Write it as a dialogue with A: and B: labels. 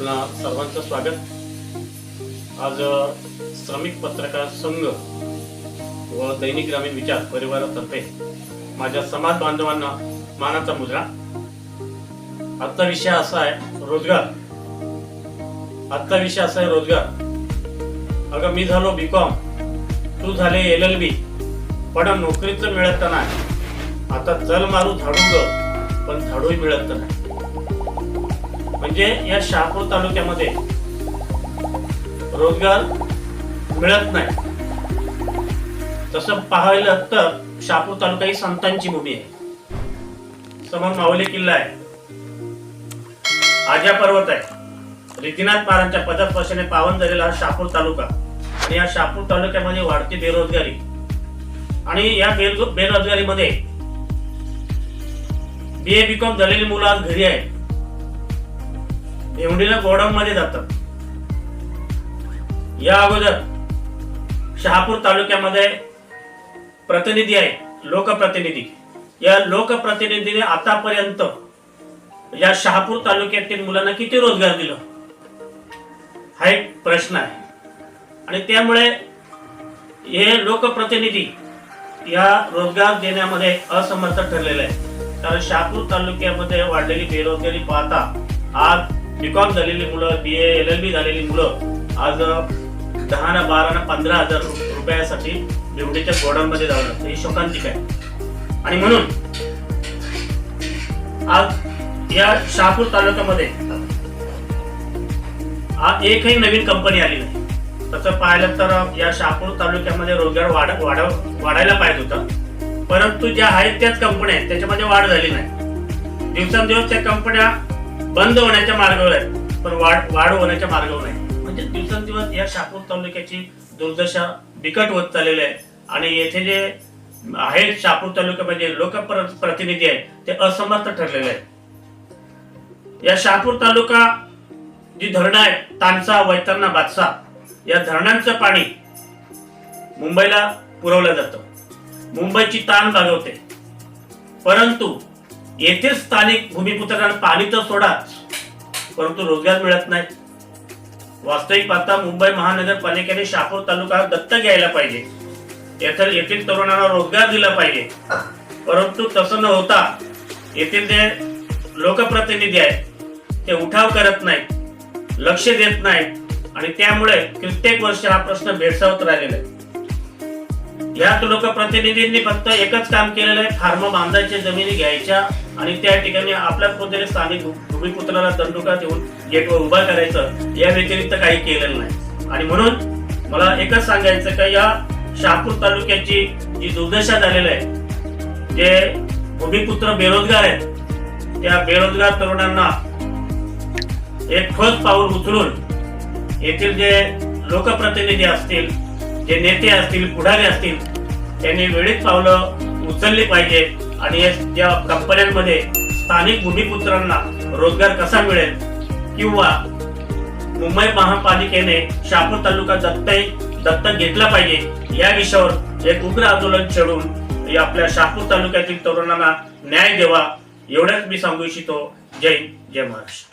A: सर्वांचं स्वागत. आज श्रमिक पत्रकार संघ व दैनिक ग्रामीण विचार परिवारातर्फे माझ्या समाज बांधवांना मानाचा मुजरा आजचा विषय असा आहे रोजगार. आजचा विषय असा आहे रोजगार. अगं मी झालो बी कॉम तू झाले एल एल बी पण नोकरीच मिळत तर नाही. आता चल मारू झाडू ग पण झाडूही मिळत तर नाही. म्हणजे या शहापूर तालुक्यामध्ये रोजगार मिळत नाही. तसं पाहायला तर शहापूर तालुका ही संतांची भूमी आहे. समोर माऊली किल्ला आहे. आजा पर्वत आहे. रितीनाथ महाराजांच्या पदस्पर्शाने पावन झालेला हा शहापूर तालुका. आणि या शहापूर तालुक्यामध्ये वाढती बेरोजगारी. आणि या बेरोजगारीमध्ये बी ए बी कॉम झालेली मुलं आज घरी आहेत. एवढीला गोडाऊन मध्ये जातात या अगोदर शहापूर तालुक्यामध्ये प्रतिनिधी आहे लोकप्रतिनिधी. या लोकप्रतिनिधीने आतापर्यंत या शहापूर तालुक्यातील मुलांना किती रोजगार दिलं? हा एक प्रश्न आहे. आणि त्यामुळे हे लोकप्रतिनिधी या रोजगार देण्यामध्ये असमर्थ ठरलेले आहे कारण शहापूर तालुक्यामध्ये वाढलेली बेरोजगारी पाहता आज बीकॉम झालेली मुलं बी ए एल एल बी झालेली मुलं आज दहा ना बारा ना पंधरा हजार रुपयासाठी निवडीच्या गोडाऊनमध्ये जावं लागतं ही शोकांतिक आहे. आणि म्हणून आज या शहापूर तालुक्यामध्ये एकही नवीन कंपनी आली नाही. तसं पाहिलं तर या शहापूर तालुक्यामध्ये रोजगार वाढ वाढ वाढायला पाहिजे होता. परंतु ज्या आहेत त्याच कंपन्या आहेत. त्याच्यामध्ये वाढ झाली नाही. दिवसेंदिवस त्या कंपन्या बंद होण्याच्या मार्गावर आहेत पण वाढ वाढ होण्याच्या मार्गावर नाही. म्हणजे दिवसेंदिवस या शहापूर तालुक्याची दुर्दशा बिकट होत चाललेली आहे. आणि येथे जे आहेत शहापूर तालुक्यामध्ये म्हणजे लोकप्रतिनिधी आहेत ते असमर्थ ठरलेले आहेत. या शहापूर तालुका जी धरणं आहेत तानसा वैतरणा बादसा या धरणांचं पाणी मुंबईला पुरवलं जातं. मुंबईची ताण भागवते. परंतु येथे स्थानिक भूमिपुत्रांना पाणी तर सोडा परंतु रोजगार मिळत नाही. वास्तविक पाहता मुंबई महानगरपालिकेने शापूर तालुका दत्त घ्यायला पाहिजे. येथील येथील तरुणांना रोजगार दिला पाहिजे. परंतु तसं न होता येथील जे लोकप्रतिनिधी आहेत ते उठाव करत नाहीत लक्ष देत नाहीत. आणि त्यामुळे कित्येक वर्ष हा प्रश्न भेडसावत राहिलेला आहे. यात लोकप्रतिनिधींनी फक्त एकच काम केलेलं आहे फार्म बांधायच्या जमिनी घ्यायच्या आणि त्या ठिकाणी आपल्या पद्धतीने स्थानिक भूमिपुत्राला दंडुका देऊन गेटवर उभा करायचं या व्यतिरिक्त काही केलेलं नाही. आणि म्हणून मला एकच सांगायचं का या शहापूर तालुक्याची जी दुर्दशा झालेली आहे जे भूमिपुत्र बेरोजगार आहेत त्या बेरोजगार तरुणांना एक ठोस पाऊल उचलून येथील जे लोकप्रतिनिधी असतील जे नेते असतील पुढारी असतील त्यांनी वेळीच पावलं उचलली पाहिजे. आणि या कंपन्यांमध्ये स्थानिक भूमिपुत्रांना रोजगार कसा मिळेल? किंवा मुंबई महापालिकेने शापूर तालुका दत्तही दत्तक घेतला पाहिजे. या विषयावर एक उग्र आंदोलन छेडून आपल्या शापूर तालुक्यातील तरुणांना न्याय द्यावा. एवढंच मी सांगू इच्छितो. जय जय महाराष्ट्र.